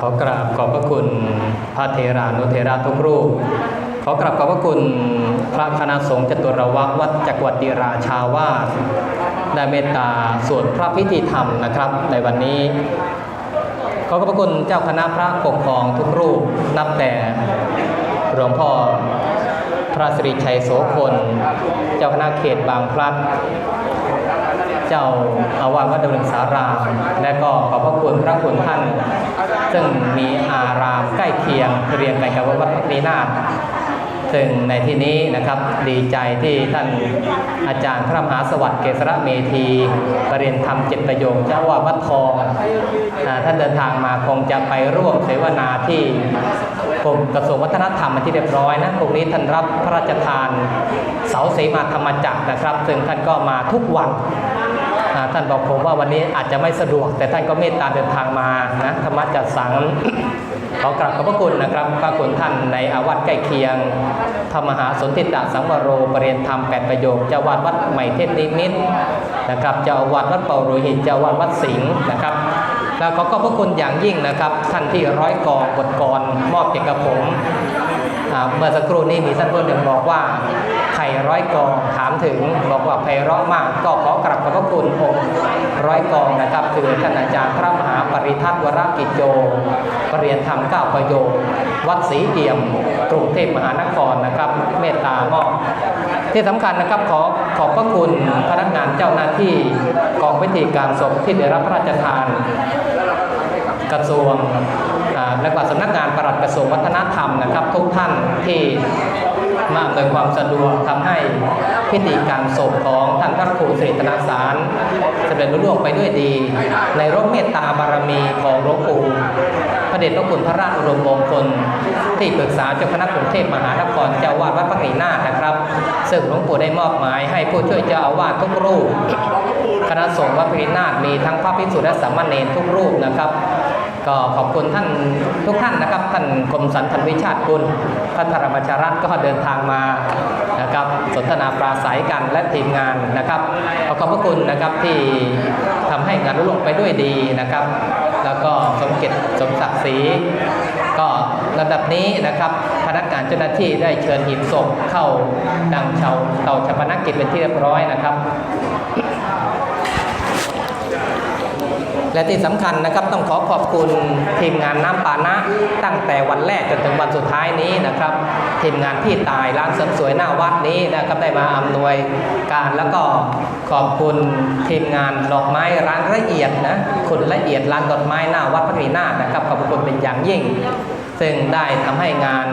ขอกราบขอบพระคุณพระเทรานุเทระทุกรูป ขอกราบขอบพระคุณพระคณะสงฆ์จตุรวักวัดจักรวดิราชาวาสได้เมตตาสวดพระพิธีธรรมนะครับ ในวันนี้ ขอขอบพระคุณเจ้าคณะพระปกครองทุกรูปนับแต่หลวงพ่อพระสิริชัยโสพลเจ้าคณะเขตบางพลัด เจ้าอาวาสวัดดำเนินสาราม และก็ขอบพระคุณพระคุณท่าน ซึ่งมีอารามใกล้เคียงเรียงกันกับวัดพักนีนาถซึ่งในที่นี้นะครับดีใจที่ท่านอาจารย์พระมหาสวัสดิ์เกษรเมธีปรริยนธรรมเจ็ดประโยคเจ้าอาวาสวัดทองท่านเดินทางมาคงจะไปร่วมเสวนาที่กรมกระทรวงวัฒนธรรมที่เรียบร้อยนะตรงนี้ท่านรับพระราชทานเสาเสมาธรรมจักรนะครับ ซึ่งท่านก็มาทุกวัน ท่านบอกผมว่าวันนี้อาจจะไม่สะดวก แต่ท่านก็เมตตาเดินทางมานะธรรมะจัดสรรขอกราบขอบพระคุณนะครับพระคุณท่านในอาวัดใกล้เคียง ธรรมหาสนธิตะสังวโรปรเรียนธรรมแปดประโยคเจ้าวาดวัดใหม่เทศนิมิตนะครับเจ้าวาดวัดเป่าโรหิตเจ้าวาดวัดสิงห์นะครับแล้วขอขอบพระคุณอย่างยิ่งนะครับ ท่านที่ร้อยกองบทกรมอบเกียรติกับผมเมื่อสักครู่นี้มีท่านผู้หนึ่งบอกว่าไผ่ร้อยกองถามถึงบอกว่าไพเราะมากก็ขอกราบขอบ คุณองค์ร้อยกองนะครับ คือท่านอาจารย์พระมหาปริทัศน์วรกิจโยปรริยนธรรมเก้าประโยควัดศรีเอี่ยม กรุงเทพมหานครนะครับ เมตตามอบที่สำคัญนะครับขอขอบพระคุณพนักงานเจ้าหน้าที่กองพิธีการศพที่ได้รับพระราชทาน กระทรวง และก็สำนักงานปลัดกระทรวงวัฒนธรรมนะครับ ทุกท่านที่มาอำนวยความสะดวกทำให้พิธีการศพของท่านพระครูสิริธนาสารสำเร็จรุ่งรืองไปด้วยดี ในร่มเมตตาบารมีของหลวงปู่พระเดชพระคุณพระราชอุดมมงคล ที่ปรึกษาเจ้าคณะกรุงเทพมหานครเจ้าอาวาดวัดพระกรีนาถนะครับ ซึ่งหลวงปู่ได้มอบหมายให้ผู้ช่วยเจ้าอาวาสทุกรูป คณะสงฆ์วัดพระกรีนาถมีทั้งพระภิกษุและสามเณรทุกรูปนะครับ ก็ขอบคุณท่านทุกท่านนะครับท่านคมสันทันวิชาติกุลท่านธรรมชารัตก็เดินทางมานะครับสนทนาปราศัยกันและทีมงานนะครับขอขอบพระคุณนะครับที่ทำให้งานรุ่งเรืองไปด้วยดีนะครับ แล้วก็สมเกียรติสมศักดิ์ศรีก็ระดับนี้นะครับพนักงานเจ้าหน้าที่ได้เชิญหีบศพเข้าดังเชาเตาชาปนกิจเป็นที่เรียบร้อยนะครับ และที่สำคัญนะครับต้องขอขอบคุณทีมงานน้ำปานะ ตั้งแต่วันแรกจนถึงวันสุดท้ายนี้นะครับทีมงานพี่ตายร้านเสริมสวยหน้าวัดนี้นะครับได้มาอำนวยการแล้วก็ขอบคุณทีมงานดอกไม้ร้านละเอียดนะคุณละเอียดร้านดอกไม้หน้าวัดพระศรีนาถนะครับขอบคุณเป็นอย่างยิ่ง ซึ่งได้ทำให้งาน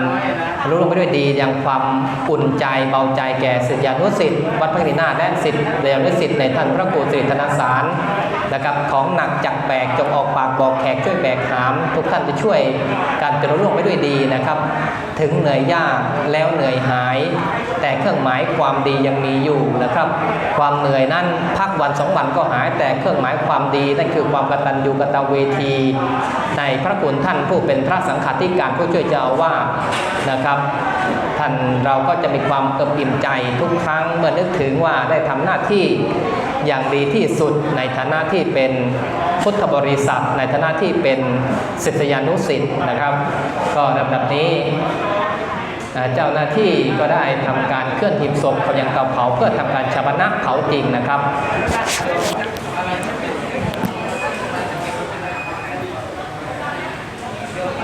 รุ่งเรืองไปด้วยดีอย่างความอุ่นใจเบาใจแก่ศิษยานุศิษย์วัดพระศรีนาและศิษยนุศิษย์ในท่านพระครูสิริธนสารนะครับของหนักจักแบกจงออกปากบอกแขกช่วยแบกหาม ทุกท่านจะช่วยการจะรุ่งเรืองไปด้วยดีนะครับ ถึงเหนื่อยยากแล้วเหนื่อยหาย แต่เครื่องหมายความดียังมีอยู่นะครับ ความเหนื่อยนั้นพักวันสองวันก็หายแต่เครื่องหมายความดีนั่นคือความกตัญญูกตเวที ในพระคุณท่านผู้เป็นพระสังฆาธิการผู้ช่วยเจ้าอาวานะครับ ท่านเราก็จะมีความเอิบอิ่มใจทุกครั้งเมื่อนึกถึงว่าได้ทำหน้าที่อย่างดีที่สุดในฐานะที่เป็นพุทธบริษัท ในฐานะที่เป็นศิษยานุศิษย์นะครับ ก็ลำดับนี้เจ้าหน้าที่ก็ได้ทำการเคลื่อนหีบศพไปยังเตาเผาเพื่อทำการชาปนะเผาจริงนะครับ